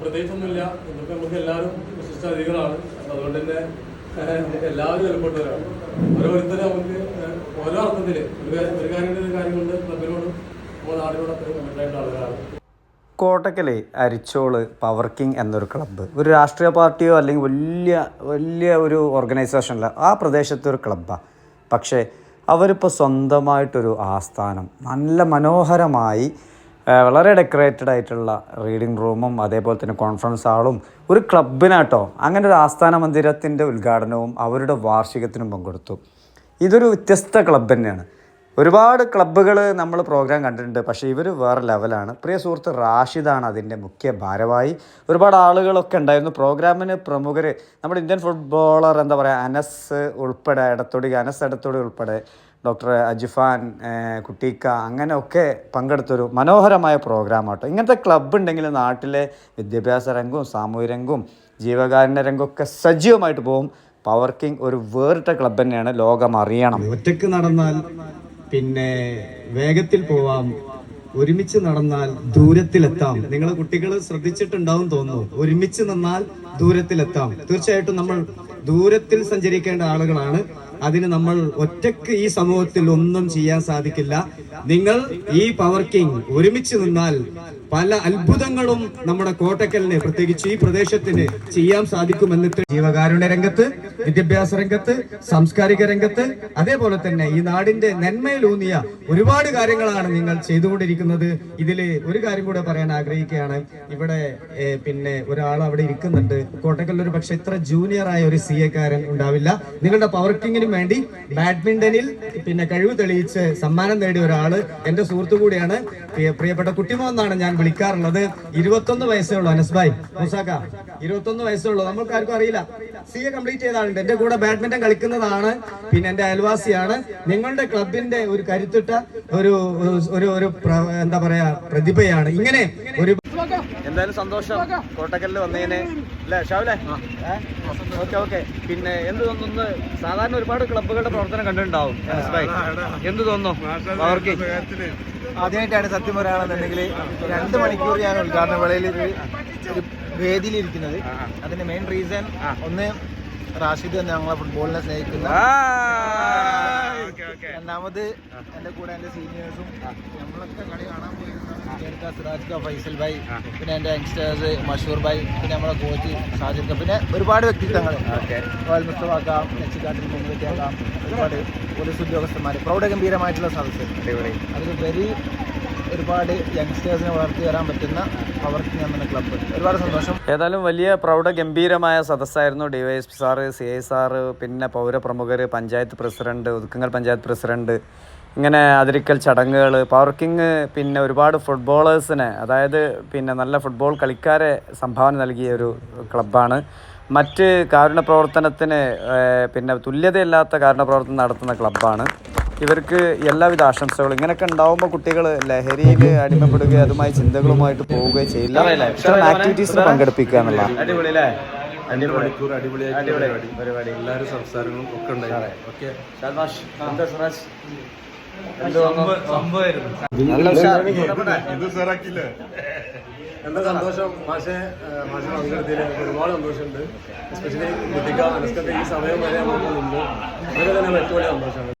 പ്രത്യേകിച്ചൊന്നുമില്ല. ഇന്നിപ്പോ നമുക്ക് എല്ലാവരും വിശിഷ്ട അതിഥികളാണ്. അതുകൊണ്ട് തന്നെ എല്ലാവരും വിലപ്പെട്ടവരാണ് ഓരോരുത്തരും നമുക്ക് ഓരോ അർത്ഥത്തിൽ ഒരു കാര്യം ഒരു കാര്യം കൊണ്ട് ക്ലബിനോടും നമ്മുടെ നാടിനോട് അത്രയും കമ്മിറ്റായിട്ട് ആളുകളാണ്. കോട്ടക്കലെ അരിച്ചോൾ പവർ കിങ് എന്നൊരു ക്ലബ്ബ്. ഒരു രാഷ്ട്രീയ പാർട്ടിയോ അല്ലെങ്കിൽ വലിയ വലിയ ഒരു ഓർഗനൈസേഷനല്ല ആ പ്രദേശത്തെ ഒരു ക്ലബ്ബാണ് പക്ഷേ അവരിപ്പോൾ സ്വന്തമായിട്ടൊരു ആസ്ഥാനം. നല്ല മനോഹരമായി വളരെ ഡെക്കറേറ്റഡ് ആയിട്ടുള്ള റീഡിംഗ് റൂമും അതേപോലെ തന്നെ കോൺഫറൻസ് ഹാളും ഒരു ക്ലബിനാട്ടോ അങ്ങനെ ഒരു ആസ്ഥാന മന്ദിരത്തിന്റെ ഉദ്ഘാടനവും അവരുടെ വാർഷികത്തിനും പങ്കെടുത്തു. ഇതൊരു വ്യത്യസ്ത ക്ലബ് തന്നെയാണ്. ഒരുപാട് ക്ലബ്ബുകൾ നമ്മൾ പ്രോഗ്രാം കണ്ടിട്ടുണ്ട്. പക്ഷേ ഇവർ വേറെ ലെവലാണ് പ്രിയ സുഹൃത്ത് റാഷിദാണ് അതിന്റെ മുഖ്യ ഭാരവാഹി. ഒരുപാട് ആളുകളൊക്കെ ഉണ്ടായിരുന്നു. പ്രോഗ്രാമിന് പ്രമുഖർ നമ്മുടെ ഇന്ത്യൻ ഫുട്ബോളർ എന്താ പറയുക അനസ് ഉൾപ്പെടെ ഇടത്തൊടി അനസ് ഇടത്തൊടി ഉൾപ്പെടെ ഡോക്ടർ അജിഫാൻ കുട്ടിക്ക അങ്ങനെയൊക്കെ പങ്കെടുത്തൊരു മനോഹരമായ പ്രോഗ്രാം ആട്ടോ. ഇങ്ങനത്തെ ക്ലബ്ബ് ഉണ്ടെങ്കിൽ നാട്ടിലെ വിദ്യാഭ്യാസ രംഗവും സാമൂഹ്യ രംഗവും ജീവകാരുണ്യ രംഗമൊക്കെ സജീവമായിട്ട് പോകും. പവർ കിങ് ഒരു വേറിട്ട ക്ലബ് തന്നെയാണ്. ലോകം അറിയണം ഒറ്റയ്ക്ക് നടന്നാൽ പിന്നെ വേഗത്തിൽ പോവാം. ഒരുമിച്ച് നടന്നാൽ ദൂരത്തിലെത്താം. നിങ്ങൾ കുട്ടികൾ ശ്രദ്ധിച്ചിട്ടുണ്ടാവും തോന്നുന്നു. ഒരുമിച്ച് നിന്നാൽ ദൂരത്തിലെത്താം. തീർച്ചയായിട്ടും നമ്മൾ ദൂരത്തിൽ സഞ്ചരിക്കേണ്ട ആളുകളാണ്. അതിന് നമ്മൾ ഒറ്റയ്ക്ക് ഈ സമൂഹത്തിൽ ഒന്നും ചെയ്യാൻ സാധിക്കില്ല. നിങ്ങൾ ഈ പവർ കിങ് ഒരുമിച്ച് നിന്നാൽ പല അത്ഭുതങ്ങളും നമ്മുടെ കോട്ടക്കലിന് പ്രത്യേകിച്ച് ഈ പ്രദേശത്തിന് ചെയ്യാൻ സാധിക്കുമെന്ന് ജീവകാരുണ്യ രംഗത്ത് വിദ്യാഭ്യാസ രംഗത്ത് സാംസ്കാരിക രംഗത്ത് അതേപോലെ തന്നെ ഈ നാടിന്റെ നന്മയിലൂന്നിയ ഒരുപാട് കാര്യങ്ങളാണ് നിങ്ങൾ ചെയ്തുകൊണ്ടിരിക്കുന്നത്. ഇതിൽ ഒരു കാര്യം കൂടെ പറയാൻ ആഗ്രഹിക്കുകയാണ്. ഇവിടെ പിന്നെ ഒരാൾ അവിടെ ഇരിക്കുന്നുണ്ട്. കോട്ടക്കലിൽ ഒരു പക്ഷെ ഇത്ര ജൂനിയറായ ഒരു സി എക്കാരൻ ഉണ്ടാവില്ല. നിങ്ങളുടെ പവർ കിങ്ങിനും വേണ്ടി ബാഡ്മിന്റണിൽ പിന്നെ കഴിവ് തെളിയിച്ച് സമ്മാനം നേടിയ ഒരാൾ എന്റെ സുഹൃത്തു കൂടിയാണ്. പ്രിയപ്പെട്ട കുട്ടിമോ എന്നാണ് ഞാൻ വിളിക്കാറുള്ളത്. ഇരുപത്തൊന്ന് വയസ്സേ ഉള്ളൂ അനസ് ഭായ്. മുസാക്ക ഇരുപത്തൊന്ന് വയസ്സേ ഉള്ളൂ. നമ്മൾക്ക് ആർക്കും അറിയില്ല. സി എ കംപ്ലീറ്റ് ചെയ്ത ആളുണ്ട് എന്റെ കൂടെ ബാഡ്മിന്റൺ കളിക്കുന്നതാണ്. പിന്നെ എന്റെ അയൽവാസിയാണ്. നിങ്ങളുടെ ക്ലബിന്റെ ഒരു കരുത്തിട്ട ഒരു ഒരു ഒരു എന്താ പറയാ പ്രതിഭയാണ്. ഇങ്ങനെ ഒരു എന്തായാലും സന്തോഷം. കോട്ടക്കലിൽ വന്നതിന്. അല്ലേ ഷാവിലെ? Okay okay. പിന്നെ എന്ത് തോന്നുന്നു? സാധാരണ ഒരുപാട് ക്ലബ്ബുകളുടെ പ്രവർത്തനം കണ്ടിട്ടുണ്ടാവും. എന്ത് തോന്നുന്നു? അവർക്ക്? ആദ്യമായിട്ടാണ് സത്യം പറയുകയാണെന്നുണ്ടെങ്കിൽ രണ്ട് മണിക്കൂർ ഞാൻ ഉദ്ഘാടന വേളയിൽ വേദിയിലിരിക്കുന്നത്. അതിന്റെ മെയിൻ റീസൺ ഒന്ന് റാഷിദ് എന്ന ഞങ്ങളെ ഫുട്ബോളിനെ സ്നേഹിക്കുന്ന. രണ്ടാമത് എന്റെ കൂടെ എന്റെ സീനിയേഴ്സും നമ്മളൊക്കെ കളി കാണാൻ പോയിരുന്ന സിറാജ് ക ഫൈസൽ ഭായ് പിന്നെ എന്റെ യങ്സ്റ്റേഴ്സ് മഷൂർ ഭായ് പിന്നെ നമ്മളെ കോച്ച് ഷാജിദ് ക പിന്നെ ഒരുപാട് വ്യക്തിത്വങ്ങൾ. മുസ്തവാക്കാം മുസ്തഫാക്കാം മുമ്പ് കേൾക്കാം ഒരുപാട് പോലീസ് ഉദ്യോഗസ്ഥന്മാർ പ്രൗഢഗംഭീരമായിട്ടുള്ള സദസ്സ് അതിൽ വെരി ഒരുപാട് യങ്സ്റ്റേഴ്സിനെ വളർത്തി വരാൻ പറ്റുന്ന പവർക്കിംഗ് എന്ന ക്ലബ്ബ് ഒരുപാട് സന്തോഷം. ഏതായാലും വലിയ പ്രൗഢ ഗംഭീരമായ സദസ്സായിരുന്നു DYSP sir C I sir പിന്നെ പൗരപ്രമുഖർ പഞ്ചായത്ത് പ്രസിഡന്റ് ഒതുക്കങ്ങൾ പഞ്ചായത്ത് പ്രസിഡന്റ് ഇങ്ങനെ അതിരിക്കൽ ചടങ്ങുകൾ പവർക്കിങ് പിന്നെ ഒരുപാട് ഫുട്ബോളേഴ്സിനെ അതായത് പിന്നെ നല്ല ഫുട്ബോൾ കളിക്കാരെ സംഭാവന നൽകിയ ഒരു ക്ലബ്ബാണ് മറ്റ് കാരുണ്യ പ്രവർത്തനത്തിന് പിന്നെ തുല്യതയില്ലാത്ത കാരുണ്യ പ്രവർത്തനം നടത്തുന്ന ക്ലബ്ബാണ് ഇവർക്ക് എല്ലാവിധ ആശംസകളും. ഇങ്ങനെയൊക്കെ ഉണ്ടാവുമ്പോൾ കുട്ടികൾ ലഹരിയിൽ അടിമപ്പെടുകയും അതുമായി ചിന്തകളുമായിട്ട് പോവുകയും ചെയ്യില്ല. ഇത്തരം ആക്ടിവിറ്റീസിൽ പങ്കെടുപ്പിക്കുക എന്നുള്ള. എന്താ സന്തോഷം? മാഷെ മാഷെ പങ്കെടുത്തതിൽ ഒരുപാട് സന്തോഷമുണ്ട്. എസ്പെഷ്യലി കുട്ടിക്ക് അനസ്കത്തെ ഈ സമയം വരെ നമുക്ക് മുമ്പ് അതൊക്കെ തന്നെ ഏറ്റവും വലിയ സന്തോഷമാണ്